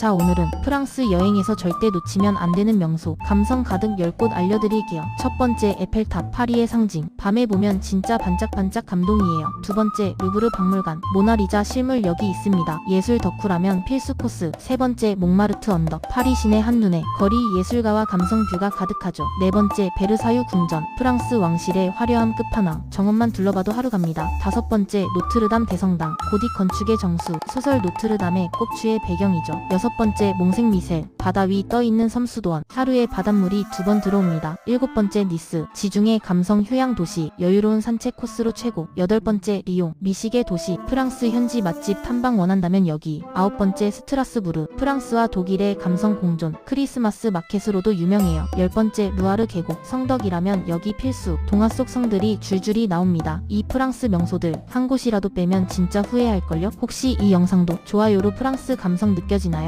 자 오늘은 프랑스 여행에서 절대 놓치면 안 되는 명소 감성 가득 10곳 알려드릴게요. 첫 번째 에펠탑 파리의 상징 밤에 보면 진짜 반짝반짝 감동이에요. 두 번째 루브르 박물관 모나리자 실물 여기 있습니다. 예술 덕후라면 필수 코스 세 번째 몽마르트 언덕 파리 시내 한눈에 거리 예술가와 감성 뷰가 가득하죠. 네 번째 베르사유 궁전 프랑스 왕실의 화려함 끝판왕 정원만 둘러봐도 하루 갑니다. 다섯 번째 노트르담 대성당 고딕 건축의 정수 소설 노트르담의 꼭주의 배경이죠. 여섯 번째 몽생미셀 바다 위 떠 있는 섬수도원 하루에 바닷물이 두 번 들어옵니다. 일곱 번째 니스 지중해 감성 휴양 도시 여유로운 산책 코스로 최고 여덟 번째 리옹 미식의 도시 프랑스 현지 맛집 탐방 원한다면 여기 아홉 번째 스트라스부르 프랑스와 독일의 감성 공존 크리스마스 마켓으로도 유명해요. 열 번째 루아르 계곡 성덕이라면 여기 필수 동화 속 성들이 줄줄이 나옵니다. 이 프랑스 명소들 한 곳이라도 빼면 진짜 후회할걸요? 혹시 이 영상도 좋아요로 프랑스 감성 느껴지나요?